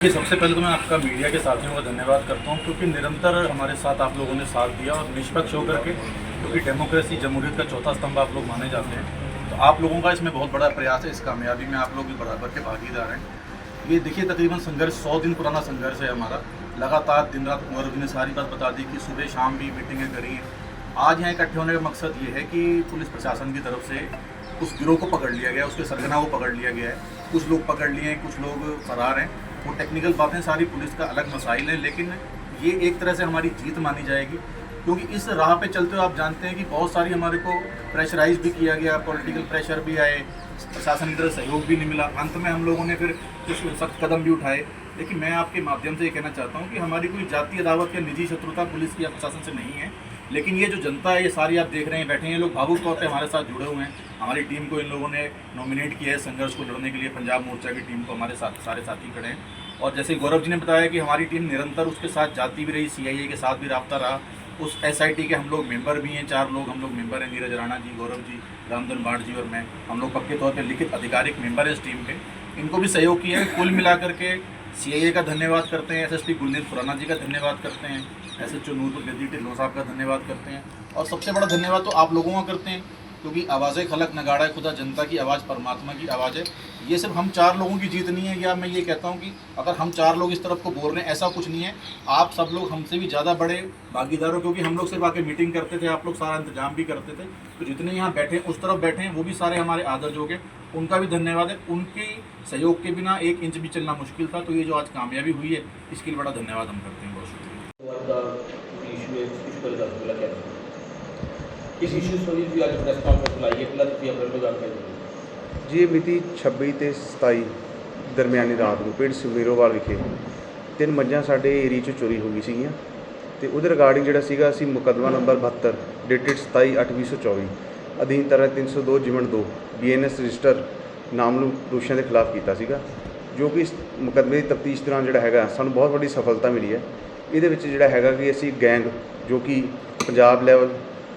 कि सबसे पहले तो मैं आपका मीडिया के साथियों का धन्यवाद करता हूँ, क्योंकि निरंतर हमारे साथ आप लोगों ने साथ दिया और निष्पक्ष होकर के, क्योंकि डेमोक्रेसी जमहूरियत का चौथा स्तंभ आप लोग माने जाते हैं। तो आप लोगों का इसमें बहुत बड़ा प्रयास है, इस कामयाबी में आप लोग भी बराबर के भागीदार हैं। ये देखिए, तकरीबन संघर्ष, सौ दिन पुराना संघर्ष है हमारा। लगातार दिन रात गौरव ने सारी बात बता दी कि सुबह शाम भी मीटिंगें करी हैं। आज यहाँ इकट्ठे होने का मकसद ये है कि पुलिस प्रशासन की तरफ़ से उस गिरोह को पकड़ लिया गया, उसके सरगना को पकड़ लिया गया है। कुछ लोग पकड़ लिए हैं कुछ लोग फरार हैं। वो टेक्निकल बातें सारी पुलिस का अलग मसाइल है, लेकिन ये एक तरह से हमारी जीत मानी जाएगी। क्योंकि इस राह पे चलते हुए आप जानते हैं कि बहुत सारी हमारे को प्रेशराइज भी किया गया पॉलिटिकल प्रेशर भी आए, प्रशासन की तरफ़ सहयोग भी नहीं मिला। अंत में हम लोगों ने फिर कुछ सख्त कदम भी उठाए। लेकिन मैं आपके माध्यम से ये कहना चाहता हूँ कि हमारी कोई जातीय अदावत या निजी शत्रुता पुलिस की या प्रशासन से नहीं है। लेकिन ये जो जनता है, ये सारी आप देख रहे हैं, बैठे हैं लोग भावुक तौर पे हमारे साथ जुड़े हुए हैं। हमारी टीम को इन लोगों ने नॉमिनेट किया है संघर्ष को लड़ने के लिए। पंजाब मोर्चा की टीम को हमारे साथ सारे साथी खड़े हैं। और जैसे गौरव जी ने बताया कि हमारी टीम निरंतर उसके साथ जाती भी रही सीआईए के साथ भी रहा रहा। उस एसआईटी के हम लोग मेंबर भी हैं, चार लोग हम लोग मेंबर हैं, नीरज राणा जी, गौरव जी, रामधन भाट जी और मैं। हम लोग पक्के तौर पर लिखित आधिकारिक मेंबर हैं इस टीम के। इनको भी सहयोग किया है। कुल मिलाकर के सी का धन्यवाद करते हैं एसएसपी गुलनीत खुराना जी का धन्यवाद करते हैं एस एच ओ नूरपुर गद्दी ढिल्लो साहब का धन्यवाद करते हैं। और सबसे बड़ा धन्यवाद तो आप लोगों का करते हैं। क्योंकि आवाज़ें खलक, नगाड़ा है, खुदा जनता की आवाज़, परमात्मा की आवाज़ है। ये सिर्फ़ हम चार लोगों की जीत नहीं है, या मैं ये कहता हूँ कि अगर हम चार लोग इस तरफ़ को बोल रहे हैं, ऐसा कुछ नहीं है। आप सब लोग हमसे भी ज़्यादा बड़े भागीदार हो, क्योंकि हम लोग सिर्फ़ आके मीटिंग करते थे, आप लोग सारा इंतज़ाम भी करते थे। तो जितने यहाँ बैठे उस तरफ़ बैठे हैं, वो भी सारे हमारे आदर्श हो। गए उनका भी धन्यवाद है। उनके सहयोग के बिना एक इंच भी चलना मुश्किल था। तो ये जो आज कामयाबी हुई है, इसके लिए बड़ा धन्यवाद हम करते हैं। बहुत शुक्रिया। ਇਸ ਇਸ਼ੂ ਸੰਬੰਧੀ ਵੀ ਅੱਜ ਪ੍ਰੈਸ ਕਾਨਫਰੰਸ ਬੁਲਾਈ ਹੈ ਪਹਿਲਾਂ ਤੁਸੀਂ ਆਪਣੇ ਵੱਲੋਂ ਜਾਣਕਾਰੀ ਦਿਓ ਜੀ ਇਹ ਮਿਤੀ 26 ਤੇ 27 ਦਰਮਿਆਨੀ ਰਾਤ ਨੂੰ ਪਿੰਡ ਸੁਮੇਰੋਵਾਲ ਵਿਖੇ ਤਿੰਨ ਮੱਝਾਂ ਸਾਡੇ ਏਰੀਆ 'ਚੋਂ ਚੋਰੀ ਹੋ ਗਈ ਸੀਗੀਆਂ ਤੇ ਉਹਦੇ ਰਿਗਾਰਡਿੰਗ ਜਿਹੜਾ ਸੀਗਾ ਅਸੀਂ ਮੁਕੱਦਮਾ ਨੰਬਰ 72 ਡੇਟਡ 27/8/2024 ਅਧੀਨ ਧਾਰਾ 302 ਜਿਮਨ 2 ਬੀਐਨਐਸ ਰਜਿਸਟਰ ਨਾਮਲੂ ਦੋਸ਼ੀਆਂ ਦੇ ਖਿਲਾਫ ਕੀਤਾ ਸੀਗਾ ਜੋ ਕਿ ਇਸ ਮੁਕੱਦਮੇ ਦੀ ਤਫਤੀਸ਼ ਦੌਰਾਨ ਜਿਹੜਾ ਹੈਗਾ ਸਾਨੂੰ ਬਹੁਤ ਵੱਡੀ ਸਫਲਤਾ ਮਿਲੀ ਹੈ ਇਹਦੇ ਵਿੱਚ ਜਿਹੜਾ ਹੈਗਾ ਕਿ ਅਸੀਂ ਗੈਂਗ ਜੋ ਕਿ ਪੰਜਾਬ ਲੈਵਲ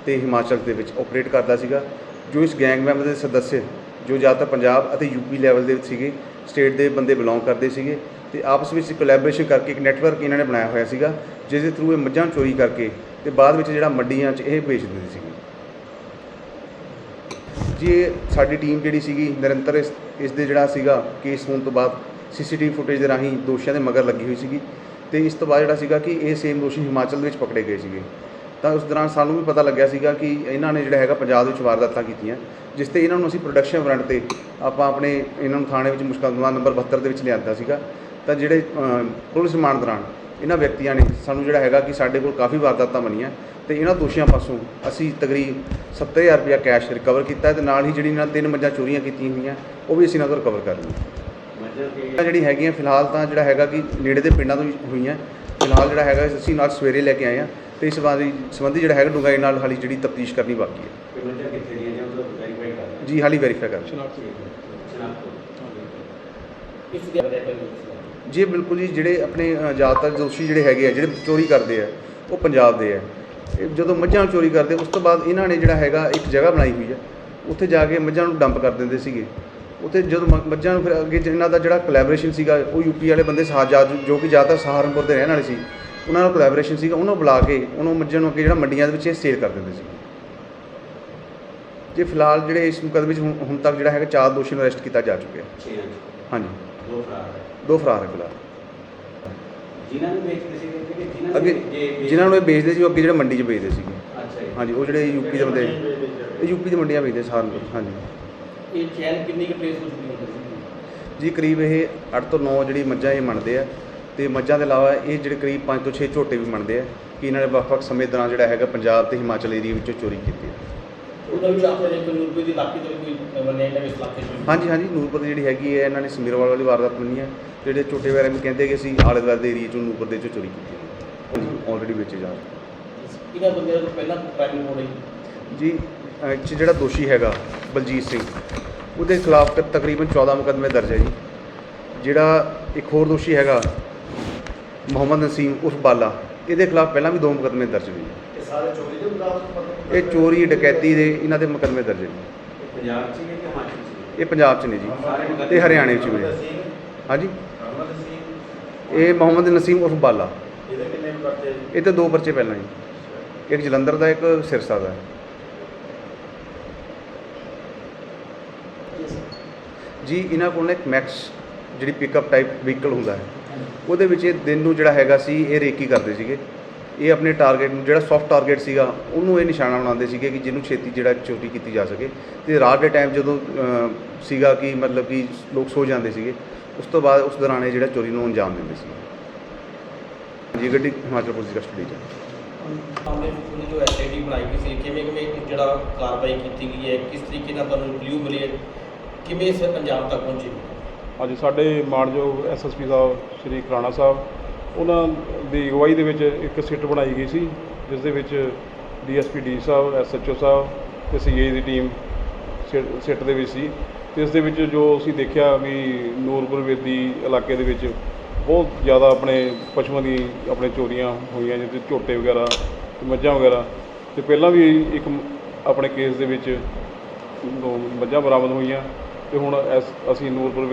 ਤੇ ਹਿਮਾਚਲ ਦੇ ਵਿੱਚ ਆਪਰੇਟ ਕਰਦਾ ਸੀਗਾ, ਜੋ ਇਸ ਗੈਂਗ ਮੈਂਬਰ ਦੇ ਸਦੱਸਿਆ ਜੋ ਜ਼ਿਆਦਾਤਰ ਪੰਜਾਬ ਅਤੇ ਯੂਪੀ ਲੈਵਲ ਦੇ ਸੀਗੇ ਸਟੇਟ ਦੇ ਬੰਦੇ ਬਿਲੋਂਗ ਕਰਦੇ ਸੀਗੇ ਤੇ ਆਪਸ ਵਿੱਚ ਕੋਲੈਬੋਰੇਸ਼ਨ ਕਰਕੇ ਇੱਕ ਨੈਟਵਰਕ ਇਹਨਾਂ ਨੇ ਬਣਾਇਆ ਹੋਇਆ ਸੀਗਾ ਜਿਸ ਦੇ ਥਰੂ ਇਹ ਮੱਝਾਂ ਚੋਰੀ ਕਰਕੇ ਤੇ ਬਾਅਦ ਵਿੱਚ ਜਿਹੜਾ ਮੰਡੀਆਂ 'ਚ ਇਹ ਵੇਚ ਦਿੰਦੇ ਸੀਗੇ। ਜੀ, ਇਹ ਸਾਡੀ ਟੀਮ ਜਿਹੜੀ ਸੀਗੀ ਨਿਰੰਤਰ ਇਸ ਇਸ ਦੇ ਜਿਹੜਾ ਸੀਗਾ ਕੇਸ ਹੋਣ ਤੋਂ ਬਾਅਦ ਸੀਸੀਟੀਵੀ ਫੁਟੇਜ ਦੇ ਰਾਹੀਂ ਦੋਸ਼ੀਆਂ ਦੇ ਮਗਰ ਲੱਗੀ ਹੋਈ ਸੀਗੀ ਤੇ ਇਸ ਤੋਂ ਬਾਅਦ ਜਿਹੜਾ ਸੀਗਾ ਕਿ ਇਹ ਸੇਮ ਦੋਸ਼ੀ ਹਿਮਾਚਲ ਦੇ ਵਿੱਚ ਪਕੜੇ ਗਏ ਸੀਗੇ। ਤਾਂ ਉਸ ਦੌਰਾਨ ਸਾਨੂੰ ਵੀ ਪਤਾ ਲੱਗਿਆ ਸੀਗਾ ਕਿ ਇਹਨਾਂ ਨੇ ਜਿਹੜਾ ਹੈਗਾ ਪੰਜਾਬ ਵਿੱਚ ਵਾਰਦਾਤਾਂ ਕੀਤੀਆਂ ਜਿਸ ਤੇ ਇਹਨਾਂ ਨੂੰ ਅਸੀਂ ਪ੍ਰੋਡਕਸ਼ਨ ਵਾਰੰਟ ਤੇ ਆਪਾਂ ਆਪਣੇ ਇਹਨਾਂ ਨੂੰ ਥਾਣੇ ਵਿੱਚ ਮੁਸ਼ਕਲਦਮਾ ਨੰਬਰ 72 ਦੇ ਵਿੱਚ ਲਿਆਂਦਾ ਸੀਗਾ। ਤਾਂ ਜਿਹੜੇ ਪੁਲਿਸ ਰਿਮਾਂਡ ਦੌਰਾਨ ਇਹਨਾਂ ਵਿਅਕਤੀਆਂ ਨੇ ਸਾਨੂੰ ਜਿਹੜਾ ਹੈਗਾ ਕਿ ਸਾਡੇ ਕੋਲ ਕਾਫੀ ਵਾਰਦਾਤਾਂ ਬਣੀਆਂ ਤੇ ਇਹਨਾਂ ਦੋਸ਼ੀਆਂ ਪਾਸੋਂ ਅਸੀਂ ਤਕਰੀਬ 70000 ਰੁਪਇਆ ਕੈਸ਼ ਰਿਕਵਰ ਕੀਤਾ ਹੈ ਤੇ ਨਾਲ ਹੀ ਜਿਹੜੀ ਇਹਨਾਂ ਤਿੰਨ ਮੱਝਾਂ ਚੋਰੀਆਂ ਕੀਤੀਆਂ ਹੋਈਆਂ ਉਹ ਵੀ ਅਸੀਂ ਇਹਨਾਂ ਤੋਂ ਰਿਕਵਰ ਕਰ ਲਈਆਂ। ਜਿਹੜੀ ਹੈਗੀਆਂ ਫਿਲਹਾਲ ਤਾਂ ਜਿਹੜਾ ਹੈਗਾ ਕਿ ਨੇੜੇ ਦੇ ਪਿੰਡਾਂ ਤੋਂ ਹੋਈਆਂ ਫਿਲਹਾਲ ਜਿਹੜਾ ਹੈਗਾ ਅਸੀਂ ਨਾਲ ਸਵੇਰੇ ਲੈ ਕੇ ਆਏ ਹਾਂ। ਤੇ ਇਸ ਸੰਬੰਧੀ ਸੰਬੰਧੀ ਜਿਹੜਾ ਹੈਗਾ ਡੂੰਘਾਈ ਨਾਲ ਹਾਲੀ ਜਿਹੜੀ ਤਫਤੀਸ਼ ਕਰਨੀ ਬਾਕੀ ਹੈ। ਪੇਮੈਂਟ ਕਿੱਥੇ ਦੀਆਂ ਜਾਂ? ਹਾਲੀ ਵੈਰੀਫਾਈ ਕਰ ਜੀ ਬਿਲਕੁਲ ਜੀ ਜਿਹੜੇ ਆਪਣੇ ਅ, ਜ਼ਿਆਦਾਤਰ ਦੋਸ਼ੀ ਜਿਹੜੇ ਹੈਗੇ ਆ ਜਿਹੜੇ ਚੋਰੀ ਕਰਦੇ ਆ ਉਹ ਪੰਜਾਬ ਦੇ ਆ। ਇਹ ਜਦੋਂ ਮੱਝਾਂ ਚੋਰੀ ਕਰਦੇ ਉਸ ਤੋਂ ਬਾਅਦ ਇਹਨਾਂ ਨੇ ਜਿਹੜਾ ਹੈਗਾ ਇੱਕ ਜਗ੍ਹਾ ਬਣਾਈ ਹੋਈ ਹੈ ਉੱਥੇ ਜਾ ਕੇ ਮੱਝਾਂ ਨੂੰ ਡੰਪ ਕਰ ਦਿੰਦੇ ਸੀਗੇ। ਉੱਥੇ ਜਦੋਂ ਮ- ਮੱਝਾਂ ਨੂੰ ਫਿਰ ਅੱਗੇ ਇਹਨਾਂ ਦਾ ਜਿਹੜਾ ਕੋਲੈਬੋਰੇਸ਼ਨ ਸੀਗਾ ਉਹ ਯੂਪੀ ਵਾਲੇ ਬੰਦੇ ਸਾਹ ਜਾ ਜੋ ਕਿ ਜ਼ਿਆਦਾਤਰ ਸਹਾਰਨਪੁਰ ਦੇ ਰਹਿਣ ਵਾਲੇ ਸੀ ਉਹਨਾਂ ਨਾਲ ਕੋਲੈਬੋਰੇਸ਼ਨ ਸੀਗਾ ਉਹਨਾਂ ਬੁਲਾ ਕੇ ਉਹਨੂੰ ਮੱਝਾਂ ਨੂੰ ਅੱਗੇ ਜਿਹੜਾ ਮੰਡੀਆਂ ਦੇ ਵਿੱਚ ਇਹ ਸੇਲ ਕਰ ਦਿੰਦੇ ਸੀ। ਜੇ ਫਿਲਹਾਲ ਜਿਹੜੇ ਇਸ ਮੁਕੱਦਮੇ ਵਿੱਚ ਹੁਣ ਹੁਣ ਤੱਕ ਜਿਹੜਾ ਹੈਗਾ ਚਾਰ ਦੋਸ਼ੀ ਨੂੰ ਅਰੈਸਟ ਕੀਤਾ ਜਾ ਚੁੱਕਿਆ 6 ਹਾਂਜੀ। ਦੋ ਫਰਾਰ ਹੈ। ਦੋ ਫਰਾਰ ਹੈ ਫਿਲਹਾਲ। ਜਿਨ੍ਹਾਂ ਨੂੰ ਵੇਚਦੇ ਸੀ ਕਿ ਜਿਨ੍ਹਾਂ ਅੱਗੇ ਜਿਨ੍ਹਾਂ ਨੂੰ ਇਹ ਵੇਚਦੇ ਸੀ ਉਹ ਅੱਗੇ ਜਿਹੜੇ ਮੰਡੀ 'ਚ ਵੇਚਦੇ ਸੀਗੇ। ਅੱਛਾ ਜੀ। ਹਾਂਜੀ ਉਹ ਜਿਹੜੇ ਯੂਪੀ ਦੇ ਬੰਦੇ ਇਹ ਯੂਪੀ ਦੀ ਮੰਡੀਆਂ ਵੇਚਦੇ ਸਹਾਰਨਪੁਰ ਹਾਂਜੀ। ਇਹ ਚੈਨ ਕਿੰਨੀ ਕੁ ਟ੍ਰੇਸ ਹੋ ਚੁੱਕੀ ਹੈ? ਜੀ ਕਰੀਬ ਇਹ 8 ਤੋਂ 9 ਜਿਹੜੀ ਮੱਝਾਂ ਇਹ ਮੰਨਦੇ ਆ। ਤੇ ਮੱਝਾਂ ਦੇ ਇਲਾਵਾ ਇਹ ਜਿਹੜੇ ਕਰੀਬ 5 ਤੋਂ 6 ਝੋਟੇ ਵੀ ਮੰਨਦੇ ਆ ਕਿ ਇਹਨਾਂ ਨੇ ਵੱਖ-ਵੱਖ ਸਮੇਂ ਦੌਰਾਨ ਜਿਹੜਾ ਹੈਗਾ ਪੰਜਾਬ ਤੇ ਹਿਮਾਚਲ ਏਰੀਆ ਵਿੱਚੋਂ ਚੋਰੀ ਕੀਤੀ ਹੈ। ਉਹਨਾਂ ਵਿੱਚ ਆਪਣੇ ਕੋਈ ਰੁਪਏ ਦੀ ਇਲਾਕੇ ਤੋਂ ਵੀ ਕੋਈ ਬੰਦੇ ਨੇ ਇਸ ਇਲਾਕੇ ਹਾਂਜੀ ਹਾਂਜੀ ਨੂਰਪੁਰ ਦੀ ਜਿਹੜੀ ਹੈਗੀ ਹੈ ਇਹਨਾਂ ਨੇ ਸਮੀਰਵਾਲ ਵਾਲੀ ਵਾਰਦਾਤ ਮੰਨੀ ਹੈ। ਜਿਹੜੇ ਝੋਟੇ ਵਗੈਰਾ ਵੀ ਕਹਿੰਦੇ ਕਿ ਅਸੀਂ ਆਲੇ ਦੁਆਲੇ ਦੇ ਏਰੀਆ ਚੋਂ ਨੂਰਪੁਰ ਦੇ ਚੋਂ ਚੋਰੀ ਕੀਤੀ ਹੈ। ਆਲਰੇਡੀ ਵੇਚੇ ਜਾ ਰਹੇ ਇਹਨਾਂ ਬੰਦਿਆਂ ਤੋਂ ਪਹਿਲਾਂ ਪ੍ਰਾਈਮ ਹੋ ਰਹੀ? ਜੀ ਜਿਹੜਾ ਦੋਸ਼ੀ ਹੈਗਾ ਬਲਜੀਤ ਸਿੰਘ ਉਹਦੇ ਖਿਲਾਫ ਤਕਰੀਬਨ 14 ਮੁਕੱਦਮੇ ਦਰਜ ਹੈ ਜੀ। ਜਿਹੜਾ ਇੱਕ ਹੋਰ ਦੋਸ਼ੀ ਹੈਗਾ ਮੁਹੰਮਦ ਨਸੀਮ ਉਰਫ ਬਾਲਾ ਇਹਦੇ ਖਿਲਾਫ ਪਹਿਲਾਂ ਵੀ ਦੋ ਮੁਕੱਦਮੇ ਦਰਜ ਹੋਏ ਇਹ ਸਾਰੇ ਚੋਰੀ ਦੇ ਮੁਕਾਬਲੇ ਇਹ ਚੋਰੀ ਡਕੈਤੀ ਦੇ ਇਹਨਾਂ ਦੇ ਮੁਕੱਦਮੇ ਦਰਜ ਨੇ। ਪੰਜਾਬ ਚ ਹੀ ਕਿ ਹਿਮਾਚਲ ਚ ਇਹ ਪੰਜਾਬ 'ਚ ਨੇ ਜੀ। ਤੇ ਹਰਿਆਣੇ 'ਚ ਵੀ ਨੇ। ਹਾਂਜੀ। ਇਹ ਮੁਹੰਮਦ ਨਸੀਮ ਉਰਫ ਬਾਲਾ। ਇਹਦੇ ਕਿੰਨੇ ਪਰਚੇ ਇਹ ਤੇ ਦੋ ਪਰਚੇ ਪਹਿਲਾਂ ਜੀ। ਇੱਕ ਜਲੰਧਰ ਦਾ ਇੱਕ ਸਿਰਸਾ ਦਾ। ਜੀ ਇਹਨਾਂ ਕੋਲ ਨਾ ਇੱਕ ਮੈਕਸ ਜਿਹੜੀ ਪਿਕਅਪ ਟਾਈਪ ਵਹੀਕਲ ਹੁੰਦਾ ਹੈ। ਉਹਦੇ ਵਿੱਚ ਇਹ ਦਿਨ ਨੂੰ ਜਿਹੜਾ ਹੈਗਾ ਸੀ, ਇਹ ਰੇਕੀ ਕਰਦੇ ਸੀਗੇ। ਇਹ ਆਪਣੇ ਟਾਰਗੇਟ ਨੂੰ, ਜਿਹੜਾ ਸੌਫਟ ਟਾਰਗੇਟ ਸੀਗਾ, ਉਹਨੂੰ ਇਹ ਨਿਸ਼ਾਨਾ ਬਣਾਉਂਦੇ ਸੀਗੇ ਕਿ ਜਿਹਨੂੰ ਛੇਤੀ ਜਿਹੜਾ ਚੋਰੀ ਕੀਤੀ ਜਾ ਸਕੇ। ਤੇ ਰਾਤ ਦੇ ਟਾਈਮ ਜਦੋਂ ਸੀਗਾ ਕਿ ਮਤਲਬ ਕਿ ਲੋਕ ਸੋ ਜਾਂਦੇ ਸੀਗੇ, ਉਸ ਤੋਂ ਬਾਅਦ ਉਸ ਦੌਰਾਨ ਇਹ ਜਿਹੜਾ ਚੋਰੀ ਨੂੰ ਅੰਜਾਮ ਦਿੰਦੇ ਸੀ ਜੀ ਗੱਡੀ ਹਿਮਾਚਲ ਪੁਲਿਸ ਦੀ ਕਸਟਡੀ 'ਚ ਸਾਹਮਣੇ ਉਹਦੀ ਜੋ ਐਸਆਈਟੀ ਬਣਾਈ ਗਈ ਸੀ, ਕਿਵੇਂ ਕਿਵੇਂ ਜਿਹੜਾ ਕਾਰਵਾਈ ਕੀਤੀ ਗਈ ਹੈ, ਕਿਸ ਤਰੀਕੇ ਨਾਲ ਤੁਹਾਨੂੰ ਕਲੂ ਮਿਲੀ ਕਿਵੇਂ ਇਸ ਪੰਜਾਬ ਤੱਕ ਪਹੁੰਚੀ? ਅੱਜ ਸਾਡੇ ਮਾਨਯੋਗ ਐਸਐਸਪੀ ਸਾਹਿਬ, ਸ਼੍ਰੀ ਖਰਾਣਾ ਸਾਹਿਬ, ਉਹਨਾਂ ਦੀ ਅਗਵਾਈ ਦੇ ਵਿੱਚ ਇੱਕ ਸਿੱਟ ਬਣਾਈ ਗਈ ਸੀ, ਜਿਸ ਦੇ ਵਿੱਚ ਡੀਐਸਪੀ ਡੀ ਸਾਹਿਬ ਐਸਐਚਓ ਸਾਹਿਬ ਤੇ ਸੀਆਈ ਦੀ ਟੀਮ ਸਿ- ਸਿੱਟ ਦੇ ਵਿੱਚ ਸੀ। ਤੇ ਇਸ ਦੇ ਵਿੱਚ ਜੋ ਅਸੀਂ ਦੇਖਿਆ ਵੀ ਨੂਰਪੁਰ ਵੇਦੀ ਇਲਾਕੇ ਦੇ ਵਿੱਚ ਬਹੁਤ ਜ਼ਿਆਦਾ ਆਪਣੇ ਪਸ਼ੂਆਂ ਦੀ ਆਪਣੇ ਚੋਰੀਆਂ ਹੋਈਆਂ ਜਿਵੇਂ ਝੋਟੇ ਵਗੈਰਾ ਤੇ ਮੱਝਾਂ ਵਗੈਰਾ। ਤੇ ਪਹਿਲਾਂ ਵੀ ਇੱਕ ਆਪਣੇ ਕੇਸ ਦੇ ਵਿੱਚ ਮੱਝਾਂ ਬਰਾਮਦ ਹੋਈਆਂ। ਤੇ ਹੁਣ ਐਸ- ਅਸੀਂ ਨੂਰਪੁਰ